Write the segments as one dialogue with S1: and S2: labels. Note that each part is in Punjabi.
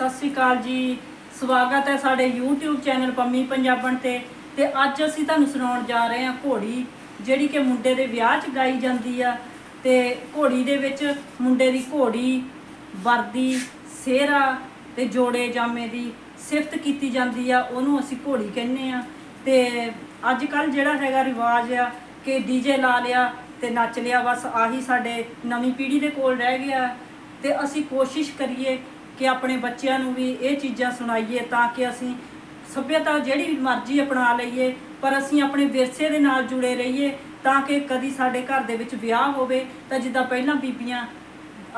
S1: ਸਤਿ ਸ੍ਰੀ ਅਕਾਲ ਜੀ। ਸਵਾਗਤ ਹੈ ਸਾਡੇ YouTube ਚੈਨਲ ਪੰਮੀ ਪੰਜਾਬਣ ਤੇ ਤੇ ਅੱਜ ਅਸੀਂ ਤੁਹਾਨੂੰ ਸੁਣਾਉਣ ਜਾ ਰਹੇ ਹਾਂ ਘੋੜੀ, ਜਿਹੜੀ ਕਿ ਮੁੰਡੇ ਦੇ ਵਿਆਹ 'ਚ ਗਾਈ ਜਾਂਦੀ ਆ ਤੇ ਘੋੜੀ ਦੇ ਵਿੱਚ ਮੁੰਡੇ ਦੀ ਘੋੜੀ, ਵਰਦੀ, ਸਿਹਰਾ ਤੇ ਜੋੜੇ ਜਾਮੇ ਦੀ ਸਿਫਤ ਕੀਤੀ ਜਾਂਦੀ ਆ, ਉਹਨੂੰ ਅਸੀਂ ਘੋੜੀ ਕਹਿੰਦੇ ਆ ਤੇ ਅੱਜ ਕੱਲ ਜਿਹੜਾ ਹੈਗਾ ਰਿਵਾਜ ਆ ਕਿ ਡੀਜੇ ਲਾ ਲਿਆ ਤੇ ਨੱਚ ਲਿਆ, ਬਸ ਆਹੀ ਸਾਡੇ ਨਵੀਂ ਪੀੜ੍ਹੀ ਦੇ ਕੋਲ ਰਹਿ ਗਿਆ ਤੇ ਅਸੀਂ ਕੋਸ਼ਿਸ਼ ਕਰੀਏ ਕਿ ਆਪਣੇ ਬੱਚਿਆਂ ਨੂੰ ਵੀ ਇਹ ਚੀਜ਼ਾਂ ਸੁਣਾਈਏ ਤਾਂ ਕਿ ਅਸੀਂ ਸੱਭਿਅਤਾ ਜਿਹੜੀ ਮਰਜ਼ੀ ਅਪਣਾ ਲਈਏ, ਪਰ ਅਸੀਂ ਆਪਣੇ ਵਿਰਸੇ ਦੇ ਨਾਲ ਜੁੜੇ ਰਹੀਏ ਤਾਂ ਕਿ ਕਦੀ ਸਾਡੇ ਘਰ ਦੇ ਵਿੱਚ ਵਿਆਹ ਹੋਵੇ ਤਾਂ ਜਿੱਦਾਂ ਪਹਿਲਾਂ ਬੀਬੀਆਂ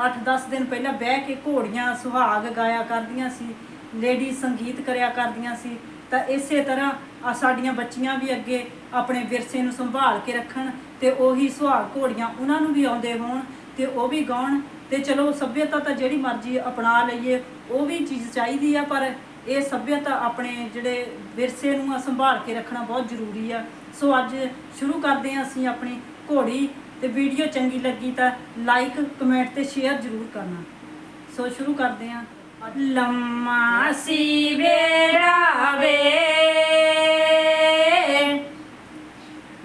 S1: 8-10 ਦਿਨ ਪਹਿਲਾਂ ਬਹਿ ਕੇ ਘੋੜੀਆਂ ਸੁਹਾਗ ਗਾਇਆ ਕਰਦੀਆਂ ਸੀ ਲੇਡੀ ਸੰਗੀਤ ਕਰਿਆ ਕਰਦੀਆਂ ਸੀ, ਤਾਂ ਇਸੇ ਤਰ੍ਹਾਂ ਆ ਸਾਡੀਆਂ ਬੱਚੀਆਂ ਵੀ ਅੱਗੇ ਆਪਣੇ ਵਿਰਸੇ ਨੂੰ ਸੰਭਾਲ ਕੇ ਰੱਖਣ ਤੇ ਉਹੀ ਸੁਹਾਗ ਘੋੜੀਆਂ ਉਹਨਾਂ ਨੂੰ ਵੀ ਆਉਂਦੇ ਹੋਣ ਤੇ ਉਹ ਵੀ ਗਾਉਣ ਤੇ ਚਲੋ ਸੱਭਿਅਤਾ ਤਾਂ ਜਿਹੜੀ ਮਰਜ਼ੀ ਅਪਣਾ ਲਈਏ, ਉਹ ਵੀ ਚੀਜ਼ ਚਾਹੀਦੀ ਆ, ਪਰ ਇਹ ਸੱਭਿਅਤਾ ਆਪਣੇ ਜਿਹੜੇ ਵਿਰਸੇ ਨੂੰ ਆ ਸੰਭਾਲ ਕੇ ਰੱਖਣਾ ਬਹੁਤ ਜ਼ਰੂਰੀ ਆ। ਸੋ ਅੱਜ ਸ਼ੁਰੂ ਕਰਦੇ ਹਾਂ ਅਸੀਂ ਆਪਣੀ ਘੋੜੀ ਤੇ ਵੀਡੀਓ ਚੰਗੀ ਲੱਗੀ ਤਾਂ ਲਾਈਕ ਕਮੈਂਟ ਤੇ ਸ਼ੇਅਰ ਜ਼ਰੂਰ ਕਰਨਾ। ਸੋ ਸ਼ੁਰੂ ਕਰਦੇ ਹਾਂ। ਲੰਮਾ ਸੀ ਵੇੜਾ ਵੇ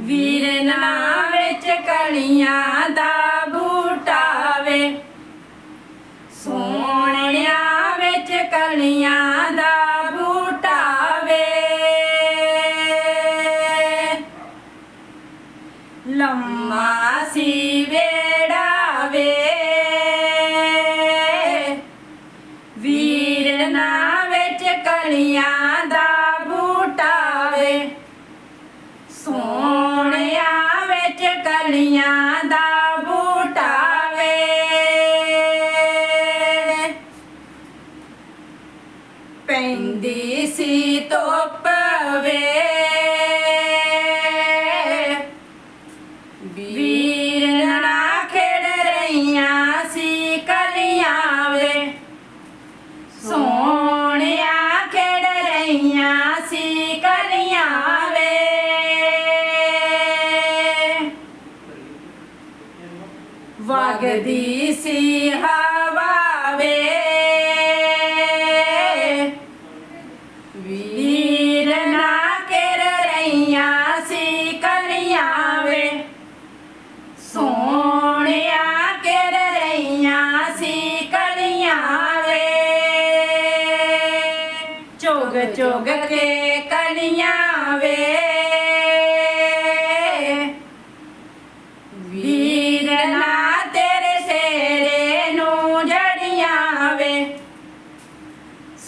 S1: ਵੀਰਨਾ ਵਿੱਚ ਕਲੀਆਂ ਦਾ ਲੰਮਾ ਸੀ ਵੇੜਾ ਵੇ ਵੀਰਨਾ ਵਿੱਚ ਕਲੀਆਂ ਦਾ ਬੂਟਾ ਵੇ ਸੋਹਣਿਆ ਵਿੱਚ ਕਲੀਆਂ ਦਾ ਬੂਟਾ ਵੇ ਪੈਂਦੀ ਸੀ ਧੁੱਪ ਵੀਰਨਾ ਖੇਡ ਰਹੀਆਂ ਸੀ ਕਲੀਆਂ ਵੇ। ਸੋਹਣਿਆ ਖੇਡ ਰਹੀਆਂ ਸੀ ਕਲੀਆਂ ਵੇ। ਵਗਦੀ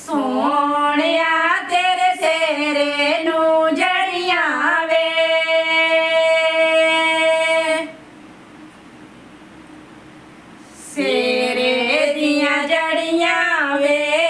S1: ਸੋਹਣਿਆ ਤੇਰੇ ਸੇਰੇ ਨੂੰ ਜੜੀਆਂ ਵੇ ਸੇਰੇ ਦੀਆਂ ਜੜੀਆਂ ਵੇ।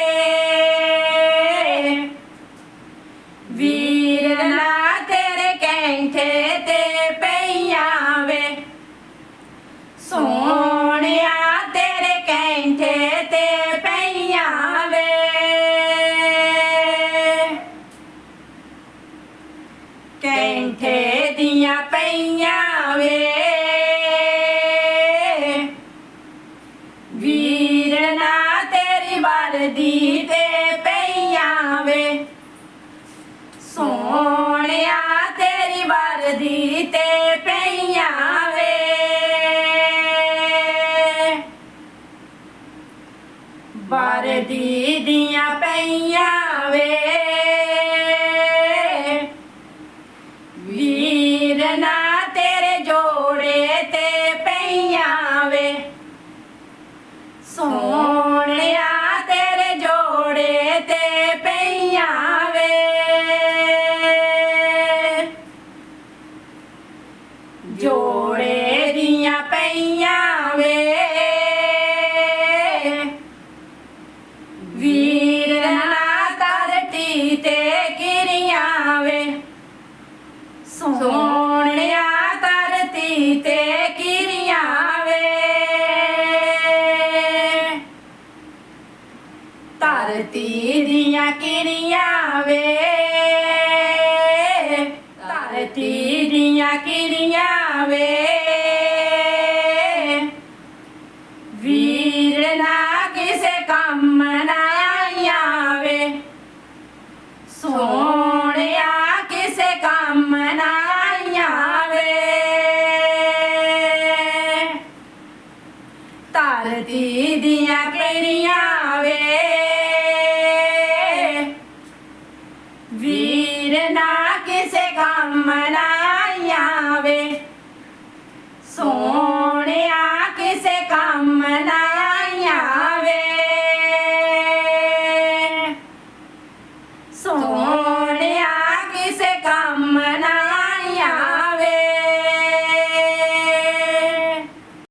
S1: ਵਰਦੀ ਦੀਆਂ ਪਈਆਂ ਵੇ। ਵੇ ਧਰਤੀ ਦੀਆਂ ਕਿਰਿਆਂ ਵੇ। ਵੀਰ ਨਾ ਕਿਸੇ ਕੰਮ ਨਾ ਆਈਆਂ ਵੇ ਸੋਹਣਿਆ ਕਿਸੇ ਕੰਮ ਨਾ ਆਈਆਂ ਵੇ ਧਰਤੀ ਨਾ ਕਿਸੇ ਕੰਮ ਨਾ ਆਵੇ ਸੋਹਣੀਆਂ